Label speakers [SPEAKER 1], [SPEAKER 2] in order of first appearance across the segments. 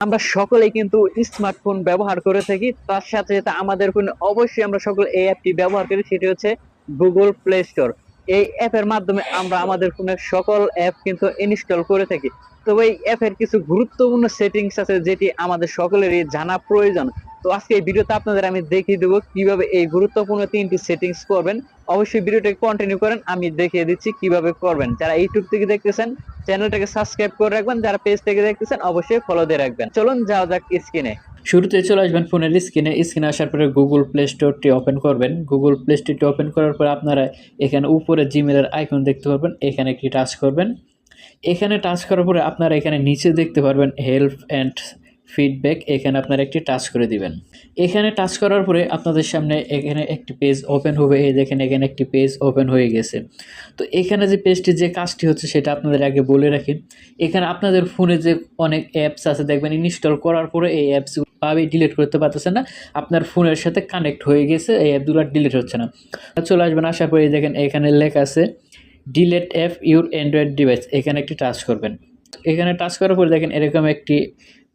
[SPEAKER 1] আমরা সকলেই কিন্তু স্মার্টফোন ব্যবহার করে থাকি। তার সাথে সাথে আমাদের ফোনে অবশ্যই আমরা সকলে এই অ্যাপটি ব্যবহার করি, সেটি হচ্ছে গুগল প্লে স্টোর এই অ্যাপের মাধ্যমে আমরা আমাদের ফোনের সকল অ্যাপ কিন্তু ইনস্টল করে থাকি। তবে এই অ্যাপের কিছু গুরুত্বপূর্ণ সেটিংস আছে যেটি আমাদের সকলেরই জানা প্রয়োজন। তো আজকে এই ভিডিওতে আপনাদের আমি দেখিয়ে দেবো কীভাবে এই গুরুত্বপূর্ণ তিনটি সেটিংস করবেন। অবশ্যই ভিডিওটাকে কন্টিনিউ করেন, আমি দেখিয়ে দিচ্ছি কীভাবে করবেন। যারা ইউটিউব থেকে দেখতেছেন চ্যানেলটাকে সাবস্ক্রাইব করে রাখবেন, যারা পেজ থেকে দেখতেছেন, অবশ্যই ফলো দিয়ে রাখবেন। চলুন যাওয়া যাক স্ক্রিনে
[SPEAKER 2] শুরুতে চলে আসবেন ফোনের স্ক্রিনে স্ক্রিনে আসার পরে গুগল প্লে স্টোরটি ওপেন করবেন। গুগল প্লে স্টোরটি ওপেন করার পরে আপনারা এখানে উপরে জিমেলের আইকন দেখতে পারবেন। এখানে একটি টাচ করবেন। এখানে টাচ করার পরে আপনারা এখানে নিচে দেখতে পারবেন হেল্প অ্যান্ড ফিডব্যাক এখানে আপনারা একটি টাচ করে দিবেন। এখানে টাচ করার পরে আপনাদের সামনে এখানে একটি পেজ ওপেন হবে, এই দেখেন এখানে একটি পেজ ওপেন হয়ে গেছে। তো এখানে যে পেজটি যে কাজটি হচ্ছে সেটা আপনাদের আগে বলে রাখি। এখানে আপনাদের ফোনে যে অনেক অ্যাপস আছে, দেখবেন ইনস্টল করার পরে এই অ্যাপস ভাবে ডিলিট করতে পারতেছেন না। আপনার ফোনের সাথে কানেক্ট হয়ে গেছে, এই অ্যাপগুলো ডিলিট হচ্ছে না। চলে আসবেন, আসার পরে দেখেন এখানে লেখা আছে delete app your android device এখানে একটি টাচ করবেন। এখানে টাচ করার পরে দেখেন এরকম একটি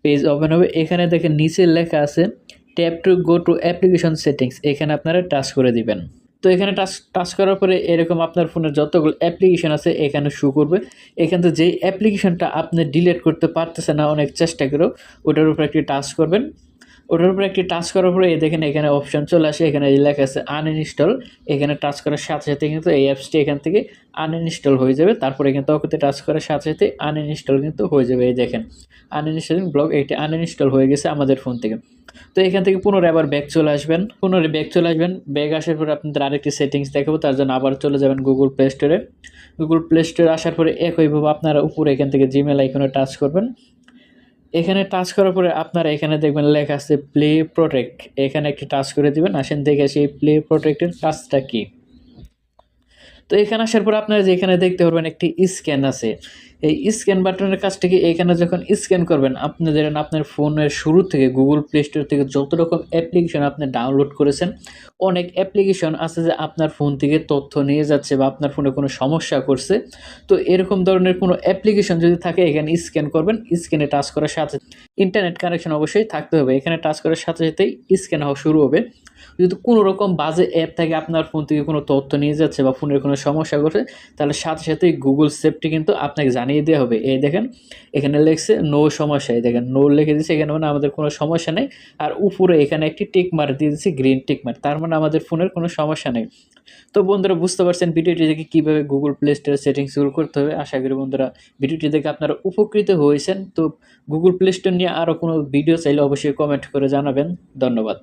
[SPEAKER 2] পেজ ওপেন হবে। এখানে দেখেন নিচে লেখা আছে tap to go to application settings এখানে আপনারা টাচ করে দিবেন। তো এখানে টাচ টাচ করার পরে এরকম আপনার ফোনের যতগুলো অ্যাপ্লিকেশন আছে, এখানে শু করবে। এখান থেকে যেই অ্যাপ্লিকেশনটা আপনি ডিলিট করতে পারতেছে না, অনেক চেষ্টা করেও, ওটার উপর একটি টাচ করবেন। ওটার উপরে একটি টাচ করার পরে, এই দেখেন এখানে অপশন চলে আসে, এখানে এই লেখা আছে আনইনস্টল এখানে টাচ করার সাথে সাথে কিন্তু এই অ্যাপসটি এখান থেকে আনইনস্টল হয়ে যাবে। তারপরে কিন্তু ওকে টাচ করার সাথে সাথে আনইনস্টল কিন্তু হয়ে যাবে, এই দেখেন। আনইনস্টলিং ব্লক এইটি আনইনস্টল হয়ে গেছে আমাদের ফোন থেকে। তো এখান থেকে পুনরায় আবার ব্যাগ চলে আসবেন। পুনরায় ব্যাগ চলে আসবেন। ব্যাগ আসার পরে আপনাদের আরেকটি সেটিংস দেখাবো, তার জন্য আবার চলে যাবেন গুগল প্লে স্টোরে গুগল প্লে স্টোরে আসার পরে একইভাবে আপনারা উপরে এখান থেকে জিমেল আইকনে টাচ করবেন। এখানে টাচ করার পরে আপনারা এখানে দেখবেন লেখা আছে প্লে প্রোটেক্ট এখানে একটি টাচ করে দিবেন, আসেন দেখে সেই প্লে প্রোটেক্টের কাজটা কী। তো এখানে আসার পর আপনারা যে এখানে দেখতে পারবেন একটি স্ক্যান আছে। এই স্ক্যান বাটনের কাজটা কি এখানে যখন স্ক্যান করবেন, আপনি ধরেন আপনার ফোনের শুরু থেকে গুগল প্লে স্টোর থেকে যত রকম অ্যাপ্লিকেশন আপনি ডাউনলোড করেছেন, অনেক অ্যাপ্লিকেশন আছে যে আপনার ফোন থেকে তথ্য নিয়ে যাচ্ছে বা আপনার ফোনে কোনো সমস্যা করছে। তো এরকম ধরনের কোনো অ্যাপ্লিকেশন যদি থাকে, এখানে স্ক্যান করবেন স্ক্যানে টাচ করার সাথে ইন্টারনেট কানেকশন অবশ্যই থাকতে হবে। এখানে টাচ করার সাথে সাথেই স্ক্যান হওয়া শুরু হবে। যদি কোনো রকম বাজে অ্যাপ থাকে, আপনার ফোন থেকে কোনো তথ্য নিয়ে যাচ্ছে বা ফোনের কোনো সমস্যা করছে, তাহলে সাথে সাথেই গুগল সেফটি কিন্তু আপনাকে জানিয়ে দেওয়া হবে। এই দেখেন, এখানে লেখছে নো সমস্যা। এই দেখেন নো লিখে দিচ্ছে এখানে মানে আমাদের কোনো সমস্যা নেই। আর উপরে এখানে একটি টিক মার দিয়ে দিচ্ছি গ্রিন টিক মার তার মানে আমাদের ফোনের কোনো সমস্যা নেই। তো বন্ধুরা, বুঝতে পারছেন ভিডিওটি দেখে কীভাবে গুগল প্লে স্টোরে শুরু করতে হবে। আশা করি বন্ধুরা, ভিডিওটি দেখে আপনারা উপকৃত হয়েছেন। তো গুগল প্লে স্টোর নিয়ে আরও কোনো ভিডিও চাইলে অবশ্যই কমেন্ট করে জানাবেন। ধন্যবাদ।